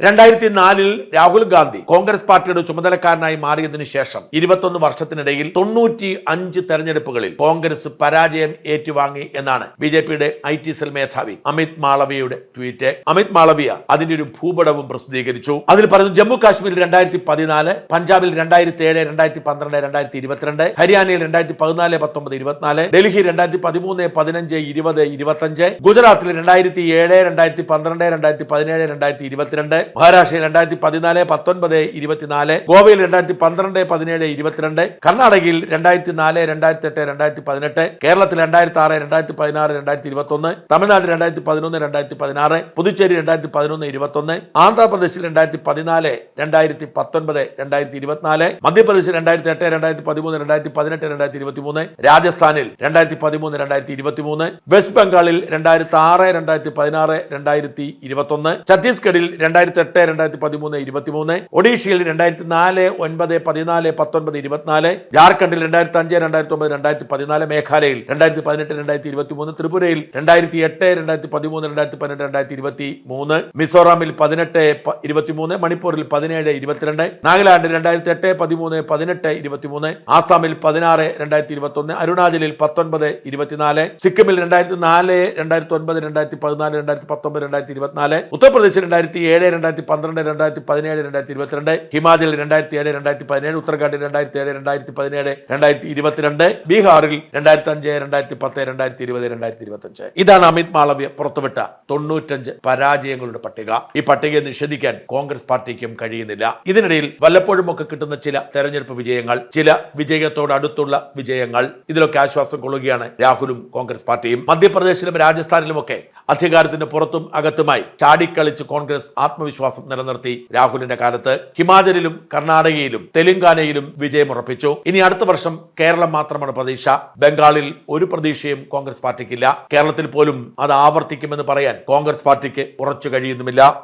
രണ്ടായിരത്തി നാലിൽ രാഹുൽ ഗാന്ധി കോൺഗ്രസ് പാർട്ടിയുടെ ചുമതലക്കാരനായി മാറിയതിനു ശേഷം ഇരുപത്തൊന്ന് വർഷത്തിനിടയിൽ തൊണ്ണൂറ്റി അഞ്ച് തെരഞ്ഞെടുപ്പുകളിൽ കോൺഗ്രസ് പരാജയം ഏറ്റുവാങ്ങി എന്നാണ് ബി ജെ പിയുടെ ഐ ടി സെൽ മേധാവി അമിത് മാളവിയുടെ ട്വീറ്റ്. അമിത് മാളവിയ അതിന്റെ ഒരു ഭൂപടവും പ്രസിദ്ധീകരിച്ചു. അതിൽ പറയുന്നു ജമ്മു കാശ്മീരിൽ രണ്ടായിരത്തി പതിനാല് പഞ്ചാബിൽ രണ്ടായിരത്തി ഏഴ് രണ്ടായിരത്തി പന്ത്രണ്ട് രണ്ടായിരത്തി ഇരുപത്തിരണ്ട് ഹരിയാനയിൽ രണ്ടായിരത്തി പതിനാല് പത്തൊമ്പത് ഇരുപത്തിനാല് ഡൽഹി രണ്ടായിരത്തി പതിമൂന്ന് പതിനഞ്ച് ഇരുപത് ഇരുപത്തഞ്ച് ഗുജറാത്തിൽ രണ്ടായിരത്തി ഏഴ് രണ്ടായിരത്തി പന്ത്രണ്ട് രണ്ടായിരത്തി പതിനേഴ് രണ്ടായിരത്തി ഇരുപത്തിരണ്ട് മഹാരാഷ്ട്രയിൽ രണ്ടായിരത്തി പതിനാല് പത്തൊൻപത് ഇരുപത്തിനാല് ഗോവയിൽ രണ്ടായിരത്തി പന്ത്രണ്ട് പതിനേഴ് ഇരുപത്തിരണ്ട് കർണാടകയിൽ രണ്ടായിരത്തി നാല് രണ്ടായിരത്തി എട്ട് രണ്ടായിരത്തി പതിനെട്ട് കേരളത്തിൽ രണ്ടായിരത്തി ആറ് രണ്ടായിരത്തി പതിനാറ് രണ്ടായിരത്തി ഇരുപത്തി ഒന്ന് തമിഴ്നാട് രണ്ടായിരത്തി പതിനൊന്ന് രണ്ടായിരത്തി പതിനാറ് പുതുച്ചേരി രണ്ടായിരത്തി പതിനൊന്ന് ഇരുപത്തൊന്ന് ആന്ധ്രാപ്രദേശിൽ രണ്ടായിരത്തി പതിനാല് രണ്ടായിരത്തി പത്തൊൻപത് രണ്ടായിരത്തി ഇരുപത്തിനാല് മധ്യപ്രദേശിൽ രണ്ടായിരത്തി എട്ട് രണ്ടായിരത്തി പതിമൂന്ന് രണ്ടായിരത്തി പതിനെട്ട് രണ്ടായിരത്തി ഇരുപത്തി മൂന്ന് രാജസ്ഥാനിൽ രണ്ടായിരത്തി പതിമൂന്ന് രണ്ടായിരത്തി ഇരുപത്തി മൂന്ന് വെസ്റ്റ് ബംഗാളിൽ രണ്ടായിരത്തി ആറ് രണ്ടായിരത്തി പതിനാറ് രണ്ടായിരത്തി ഇരുപത്തൊന്ന് ഛത്തീസ്ഗഡിൽ രണ്ടായിരത്തി എട്ട് രണ്ടായിരത്തി പതിമൂന്ന് ഇരുപത്തിമൂന്ന്. ഒഡീഷയിൽ രണ്ടായിരത്തി നാല് ഒൻപത് പതിനാല് പത്തൊൻപത് ഇരുപത്തിനാല്. ജാർഖണ്ഡിൽ രണ്ടായിരത്തി അഞ്ച് രണ്ടായിരത്തി ഒമ്പത് രണ്ടായിരത്തി പതിനാല് മേഘാലയയിൽ രണ്ടായിരത്തി പതിനെട്ട് രണ്ടായിരത്തി ഇരുപത്തി മൂന്ന് ത്രിപുരയിൽ രണ്ടായിരത്തി എട്ട് രണ്ടായിരത്തി പതിമൂന്ന് രണ്ടായിരത്തി പതിനെട്ട് രണ്ടായിരത്തി ഇരുപത്തി മൂന്ന് മിസോറാമിൽ പതിനെട്ട് ഇരുപത്തിമൂന്ന്. മണിപ്പൂരിൽ പതിനേഴ് ഇരുപത്തിരണ്ട്. നാഗാലാൻഡിൽ രണ്ടായിരത്തി എട്ട് പതിമൂന്ന് പതിനെട്ട് ഇരുപത്തിമൂന്ന്. ആസാമിൽ പതിനാറ് രണ്ടായിരത്തി ഇരുപത്തി ഒന്ന് അരുണാചലിൽ പത്തൊൻപത് ഇരുപത്തിനാല്. സിക്കിമിൽ രണ്ടായിരത്തി നാല് രണ്ടായിരത്തി ഒൻപത് രണ്ടായിരത്തി പതിനാല് രണ്ടായിരത്തി പത്തൊമ്പത് രണ്ടായിരത്തി ഇരുപത്തിനാല് ഉത്തർപ്രദേശിൽ രണ്ടായിരത്തി ഏഴ് രണ്ടായിരത്തി പന്ത്രണ്ട് രണ്ടായിരത്തി പതിനേഴ് രണ്ടായിരത്തി ഇരുപത്തിരണ്ട് ഹിമാചൽ രണ്ടായിരത്തി ഏഴ് രണ്ടായിരത്തി പതിനേഴ് ഉത്തരാഖണ്ഡിൽ രണ്ടായിരത്തി ഏഴ് രണ്ടായിരത്തി പതിനേഴ് രണ്ടായിരത്തി ഇരുപത്തിരണ്ട് ബീഹാറിൽ രണ്ടായിരത്തി അഞ്ച് രണ്ടായിരത്തി പത്ത് രണ്ടായിരത്തി ഇരുപത് രണ്ടായിരത്തി ഇരുപത്തഞ്ച് ഇതാണ് അമിത് മാളവ്യ പുറത്തുവിട്ട തൊണ്ണൂറ്റഞ്ച് പരാജയങ്ങളുടെ പട്ടിക. ഈ പട്ടികയെ നിഷേധിക്കാൻ കോൺഗ്രസ് പാർട്ടിക്കും കഴിയുന്നില്ല. ഇതിനിടയിൽ വല്ലപ്പോഴും ഒക്കെ കിട്ടുന്ന ചില തെരഞ്ഞെടുപ്പ് വിജയങ്ങൾ ചില വിജയത്തോട് അടുത്തുള്ള വിജയങ്ങൾ ഇതിലൊക്കെ ആശ്വാസം കൊള്ളുകയാണ് രാഹുലും കോൺഗ്രസ് പാർട്ടിയും. മധ്യപ്രദേശിലും രാജസ്ഥാനിലുമൊക്കെ അധികാരത്തിന് പുറത്തും അകത്തുമായി ചാടിക്കളിച്ച് കോൺഗ്രസ് ആത്മവിശ്വാസം നിലനിർത്തി രാഹുലിന്റെ കാലത്ത് ഹിമാചലിലും കർണാടകയിലും തെലങ്കാനയിലും വിജയമുറപ്പിച്ചു ഇനി അടുത്ത വർഷം കേരളം മാത്രമാണ് പ്രതീക്ഷ. ബംഗാളിൽ ഒരു പ്രതീക്ഷയും കോൺഗ്രസ് പാർട്ടിക്കില്ല. കേരളത്തിൽ പോലും അത് ആവർത്തിക്കുമെന്ന് പറയാൻ കോൺഗ്രസ് പാർട്ടിക്ക് ഉറച്ചു കഴിയുന്നുമില്ല.